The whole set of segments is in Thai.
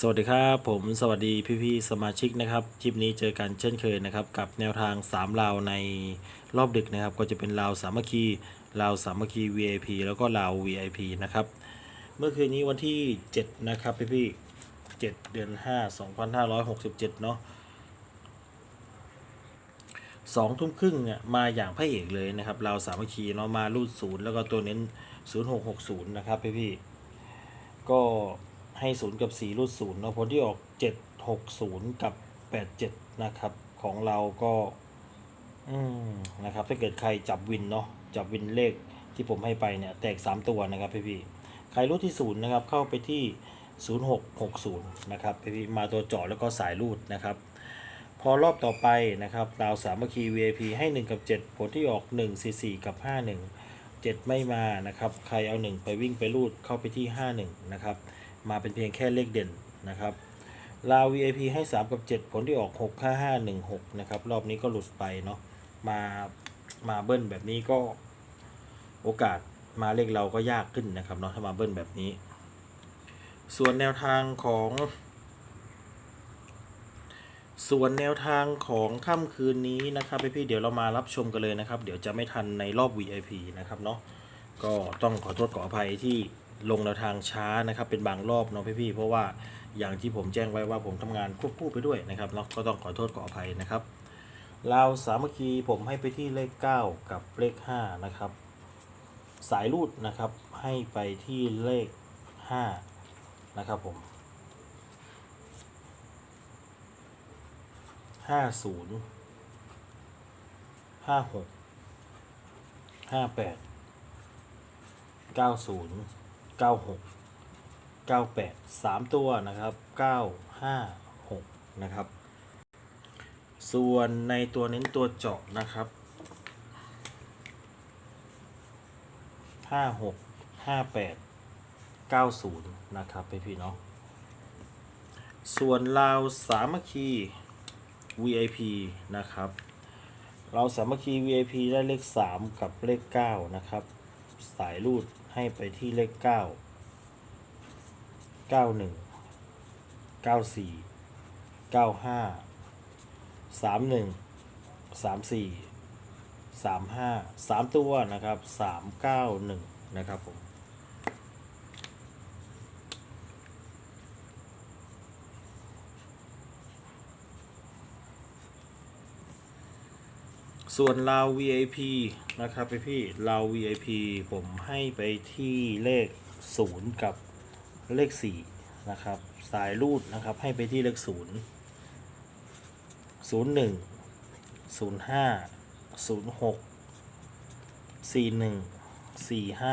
สวัสดีครับผมสวัสดีพี่ๆสมาชิกนะครับคลิปนี้เจอกันเช่นเคยนะครับ กับแนวทาง 3 ลาวในรอบดึกนะครับ ก็จะเป็นลาวสามัคคีลาวสามัคคี VIP แล้วก็ลาว VIP นะครับ เมื่อคืนนี้วันที่ 7 นะครับพี่ๆ7เดือน 5 2567 เนาะสองทุ่มครึ่งเนี่ยมาอย่างพระเอกเลยนะครับลาวสามัคคีเนาะมารูดศูนย์แล้วก็ตัวเน้น 0660 นะครับพี่ๆก็ ให้ศูนย์กับ 4 รูดศูนย์เนาะผลที่ออก 760 กับ 87 นะครับ ของเราก็ อืมนะครับ ถ้าเกิดใครจับวินเนาะจับวินเลขที่ผมให้ไปเนี่ย แตก 3 ตัวนะครับพี่พี่ใครรูดที่ศูนย์นะครับ เข้าไปที่ 0660 นะครับพี่พี่มาตัวเจาะแล้วก็สายรูดนะครับ พอรอบต่อไปนะครับดาวสามัคคี VIP ให้ 1 กับ 7 ผลที่ออก 1 4 4 กับ 51 7 ไม่มานะครับ ใครเอา 1 ไปวิ่งไปรูดเข้าไปที่ 51 นะครับ มาเป็นเพียงแค่เลขเด่นนะครับลาว VIP ให้ 3 กับ 7 ผลที่ออก 6 5 5 1 6 นะครับ รอบนี้ก็หลุดไปเนาะมามาเบิ้ลแบบนี้ก็โอกาสมาเลขเราก็ยากขึ้นนะครับเนาะถ้ามาเบิ้ลแบบนี้ ส่วนแนวทางของ ส่วนแนวทางของค่ำคืนนี้นะครับพี่ๆเดี๋ยวเรามารับชมกันเลยนะครับ เดี๋ยวจะไม่ทันในรอบ VIP นะครับเนาะก็ต้องขอโทษขออภัยที่ ลงแนวทางช้านะครับ เป็นบางรอบเนาะพี่ๆเพราะว่าอย่างที่ผมแจ้งไว้ว่าผมทำงานควบคู่ไปด้วยนะครับเนาะก็ต้องขอโทษขออภัยนะครับลาวสามัคคีผมให้ไปที่เลข 9 กับเลข 5 นะครับ สายรูดนะครับให้ไปที่เลข 5 นะครับผมห้าศูน ย์ห้าหกห้าแปดเก้าหกเก้าแปดสามตัวนะครับเก้าห้าหกนะครับ ส่วนในตัวเน้นตัวเจาะนะครับห้าหกห้าแปดเก้าศูนย์นะครับพี่พี่เนาะส่วนลาวสามัคคี VIP นะครับ เราสามัคคี VIP ได้เลข 3 กับเลข 9 นะครับ สายรูด ให้ไปที่เลข9 91 94 95 31 34 35 3ตัวนะครับ391นะครับผม ส่วนลาว VIP นะครับพี่พี่ลาว VIP ผมให้ไปที่เลข 0 กับเลข 4 นะครับ สายรูดนะครับให้ไปที่เลข 0 0 1 0 5 0 6 4 1 4 5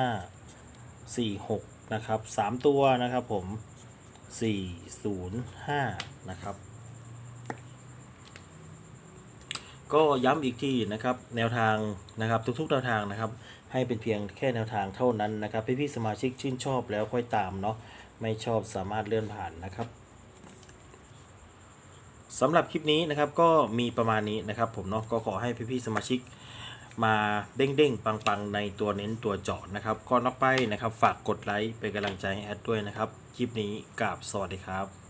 4 6 นะครับ 3 ตัวนะครับผม 4 0 5 นะครับ ก็ย้ำอีกทีนะครับแนวทางนะครับทุกๆแนวทางนะครับให้เป็นเพียงแค่แนวทางเท่านั้นนะครับพี่ๆสมาชิกชื่นชอบแล้วค่อยตามเนาะไม่ชอบสามารถเลื่อนผ่านนะครับสำหรับคลิปนี้นะครับก็มีประมาณนี้นะครับผมเนาะก็ขอให้พี่ๆสมาชิกมาเด้งๆ ปังๆ ในตัวเน้นตัวเจาะนะครับก่อนออกไปนะครับ ฝากกดไลค์เป็นกำลังใจให้แอดด้วยนะครับ คลิปนี้กราบสวัสดีครับ